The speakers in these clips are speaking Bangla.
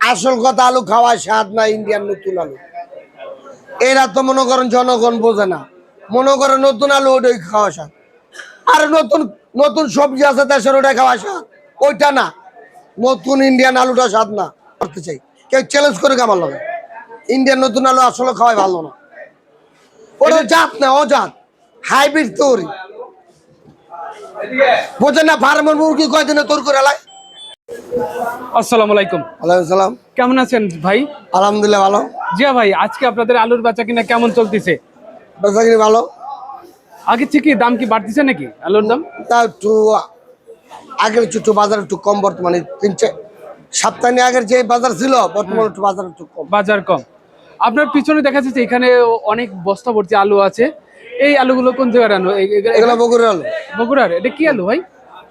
আসল কথা আলু খাওয়ার স্বাদ না ইন্ডিয়ান নতুন আলু। এরা তো মনে করেন জনগণ বোঝে না। মনে করেন নতুন আলু ওটাই খাওয়া স্বাদ। আর নতুন নতুন সবজি আছে দেশের ওটা খাওয়া স্বাদ। ওইটা না। নতুন ইন্ডিয়ান আলুটা স্বাদ না। করতে চাই। কেউ চ্যালেঞ্জ করে কেমন লাগে। ইন্ডিয়ান নতুন আলু আসলে খাওয়াই ভালো না। ওটা জাত না অজাত। হাইব্রিড তৈরি। বোঝে না ফার্মের মুরগি কয়দিনে তোর করে লাই? আসসালামু আলাইকুম। ওয়ালাইকুম সালাম। কেমন আছেন ভাই? আলহামদুলিল্লাহ ভালো। জিয়া ভাই আজকে আপনাদের আলুর বেচা কিনা কেমন চলতেছে? বেচাকিনি ভালো। আগে থেকে দাম কি বাড়তিছে নাকি আলুর দাম? তা একটু আগের একটু বাজার একটু কম বর্তমানে তিন সপ্তাহে আগের যে বাজার ছিল বর্তমানে একটু বাজার একটু কম। বাজার কম। আপনার পিছনে দেখা যাচ্ছে এখানে অনেক বস্তা ভর্তি আলু আছে। এই আলুগুলো কোন জায়গার আলু এগুলো বগুড়ে আলু। বগুড়ার? এটা কি আলু ভাই?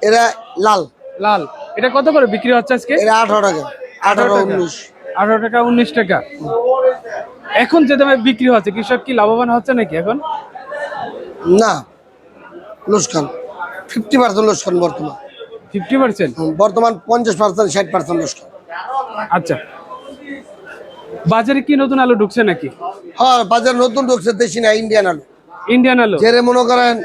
এরা লাল। লাল। এটা কত করে বিক্রি হচ্ছে আজকে? আঠারো টাকা। আঠারো উনিশ। আঠারো টাকা উনিশ টাকা। এখন যে দামে বিক্রি হচ্ছে কৃষক কি লাভবান হচ্ছে নাকি এখন? না। লোসকান ফিফটি পার্সেন্ট লোসকান বর্তমান। ফিফটি পার্সেন্ট বর্তমান পঞ্চাশ পার্সেন্ট ষাট পার্সেন্ট লোসকান আচ্ছা। বাজারে কি নতুন আলু ঢুকছে নাকি? হ্যাঁ বাজারে নতুন ঢুকছে দেশি না ইন্ডিয়ান আলু। ইন্ডিয়ান আলু? যেরে মনে করেন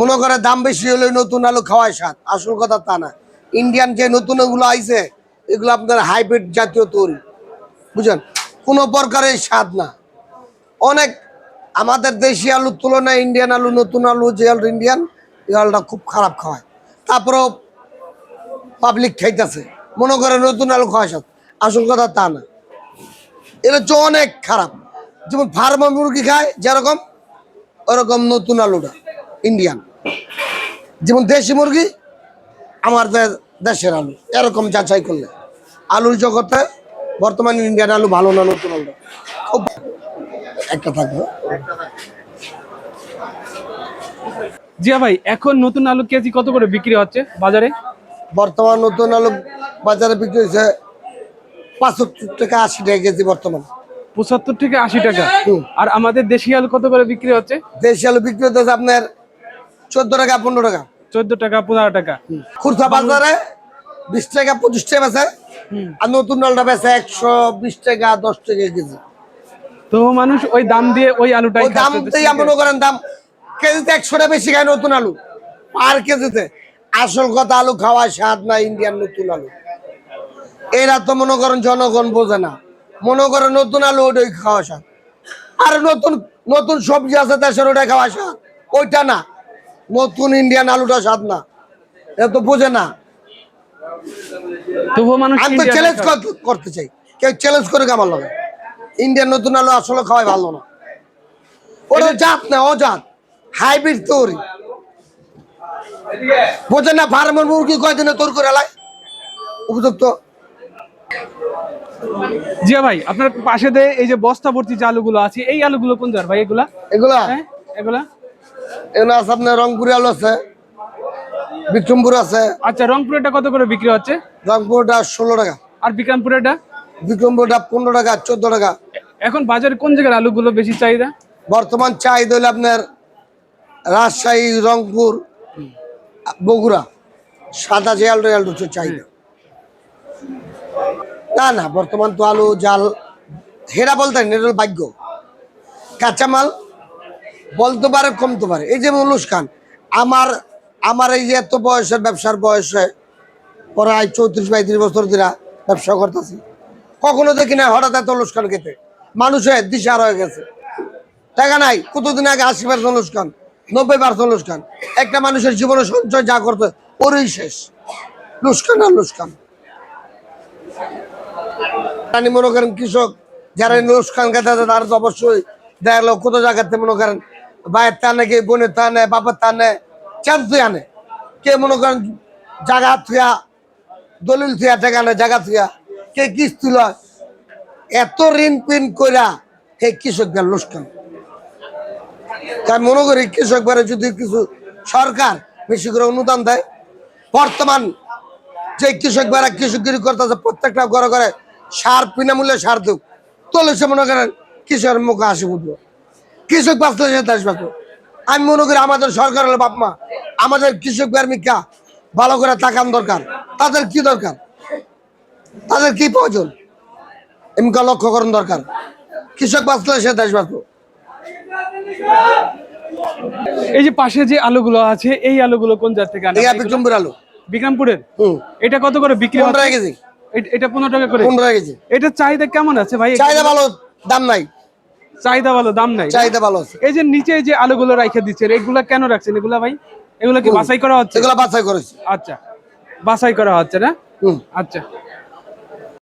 মনে করে দাম বেশি হলে নতুন আলু খাওয়ায় স্বাদ। আসল কথা তা না। ইন্ডিয়ান যে নতুন এগুলো আইছে, এগুলো আপনার হাইব্রিড জাতীয় তৈরি। বুঝলেন কোনো প্রকারের স্বাদ না। অনেক আমাদের দেশি আলুর তুলনায় ইন্ডিয়ান আলু, নতুন আলু যে আলু ইন্ডিয়ান এই আলুটা খুব খারাপ খাওয়ায়। তারপরেও পাবলিক খাইতেছে। মনে করে নতুন আলু খাওয়া স্বাদ আসল কথা তা না। এটা হচ্ছে অনেক খারাপ। যেমন ফার্মার মুরগি খায়, যেরকম, ওরকম নতুন আলুটা ইন্ডিয়ান যেমন দেশি মুরগি আমার দেশের আলু। এরকম যাচাই করলে। আলুর জগতে বর্তমান ইন্ডিয়ান আলু ভালো না নতুন আলু? খুব একটা থাকবে। জিয়া ভাই এখন নতুন আলু কেজি কত করে বিক্রি হচ্ছে বাজারে? বর্তমান নতুন আলু বাজারে বিক্রি হয়েছে পাঁচাত্তর টাকা আশি টাকা কেজি বর্তমান। পঁচাত্তর থেকে আশি টাকা। আর আমাদের দেশি আলু কত করে বিক্রি হচ্ছে? দেশি আলু বিক্রি হচ্ছে আপনার চোদ্দ টাকা পনেরো টাকা। চোদ্দ টাকা পনেরো টাকা। খুরসা বাজারে বিশ টাকা পঁচিশ টাকা বেছে। আর নতুন ডালটা বেছে একশো বিশ টাকা দশ টাকা কেজি। তো মানুষ ওই দাম দিয়ে ওই আলুটাই ওই দামতেই মনে করেন দাম কেজিতে একশোটা বেশি খায় নতুন আলু পার কেজিতে। আসল কথা আলু খাওয়া স্বাদ না ইন্ডিয়ান নতুন আলু। এরা তো মনে করেন জনগণ বোঝে না। মনে করেন নতুন আলু ওটাই খাওয়া স্বাদ। আর নতুন নতুন সবজি আছে দেশের ওটা খাওয়া স্বাদ। ওইটা না। নতুন ইন্ডিয়ান আলুটা স্বাদ না। এটা তো বোঝে না। তবুও মানুষ আমি তো চ্যালেঞ্জ করতে চাই। কেউ চ্যালেঞ্জ করে কেমন লাগে। ইন্ডিয়ান নতুন আলু আসলে খাওয়াই ভালো না। ওটা জাত না অজাত। হাইব্রিড তৈরি। বোঝে না ফার্মের মুরগি কয়দিনে তোর করে লাই? উপযুক্ত। জিয়া ভাই আপনার পাশে দিয়ে এই যে বস্তা ভর্তি যে আলুগুলো আছে এই আলুগুলো কোন জার ভাই? এগুলা? এগুলা? হ্যাঁ? এগুলা? এগুলো আছে আপনার রংপুরি আলু আছে বিক্রমপুর আছে। আচ্ছা রংপুরেরটা কত করে বিক্রি হচ্ছে? রংপুরটা ষোলো টাকা। আর বিক্রমপুরেরটা? বিক্রমপুরটা পনেরো টাকা চোদ্দ টাকা। এখন বাজারে কোন জায়গার আলুগুলো বেশি চাহিদা? বর্তমান চাহিদা হলে আপনার রাজশাহী রংপুর বগুড়া। সাদা যে আলু আলু হচ্ছে চাহিদা। না না বর্তমান তো আলু জাল হেরা বলতে নেই, এটা ভাগ্য। কাঁচামাল বলতে পারে, কমতে পারে। এই যে মুলুস খান, আমার আমার এই যে এত বয়সের ব্যবসার বয়সে প্রায় চৌত্রিশ, পঁয়ত্রিশ বছর ধরে ব্যবসা করতেছি। কখনো দেখি না হঠাৎ এত অনুষ্ঠান খেতে। মানুষের দিশার হয়ে গেছে। টাকা নাই, কতদিন আগে আশি পার্সেন্ট লোসকান নব্বই পার্সেন্ট লোসকান একটা মানুষের জীবনে সঞ্চয় যা করতে ওরই শেষ। লুসকান আর লুসকান আমি মনে করেন কৃষক, যারা লোসকান খেতে তারা তো অবশ্যই দেখা কত জায়গাতে মনে করেন ভাইয়ের তা কে, বোনের নেয় বাপের নেয় চাঁদ তুই আনে কে মনে করেন জায়গা থুয়া, দলিল থুয়া টাকা নেয় জায়গা থুয়া, কে কিস্তি লয়? এত ঋণ পিন কইরা হে কৃষকদের লোসকান তাই মনে করি কৃষক বারে যদি কিছু সরকার বেশি করে অনুদান দেয়, বর্তমান যে কৃষক বারা কৃষকগিরি করতেছে, প্রত্যেকটা ঘরে ঘরে সার বিনামূল্যে সার দেব তাহলে সে মনে করেন কৃষকের মুখে হাসি উঠবো কৃষক সে দেশ বাঁচবো আমি মনে করি আমাদের সরকার হলো বাপ মা। আমাদের কৃষক বার্মিকা ভালো করে তাকান দরকার। তাদের কি দরকার? তাদের কি প্রয়োজন? এমকা লক্ষ্য করুন দরকার। কৃষক বাঁচলে সে দেশ বাঁচলো এই যে পাশে যে আলুগুলো আছে এই আলুগুলো কোন জাত থেকে আনা? চুম্বির আলু। বিক্রমপুরের? এটা কত করে বিক্রি পনেরো? কেজি। এটা পনেরো টাকা করে। পনেরো কেজি। এটা চাহিদা কেমন আছে ভাই? চাহিদা ভালো দাম নাই। চাহিদা ভালো দাম নাই চাহিদা ভালো আছে। এই যে নিচে যে আলুগুলো রাখে দিচ্ছেন এগুলা কেন রাখছেন? এগুলা ভাই? এগুলা কি বাছাই করা হচ্ছে? এগুলা বাছাই করেছে। আচ্ছা। বাছাই করা হচ্ছে না? হুম। আচ্ছা।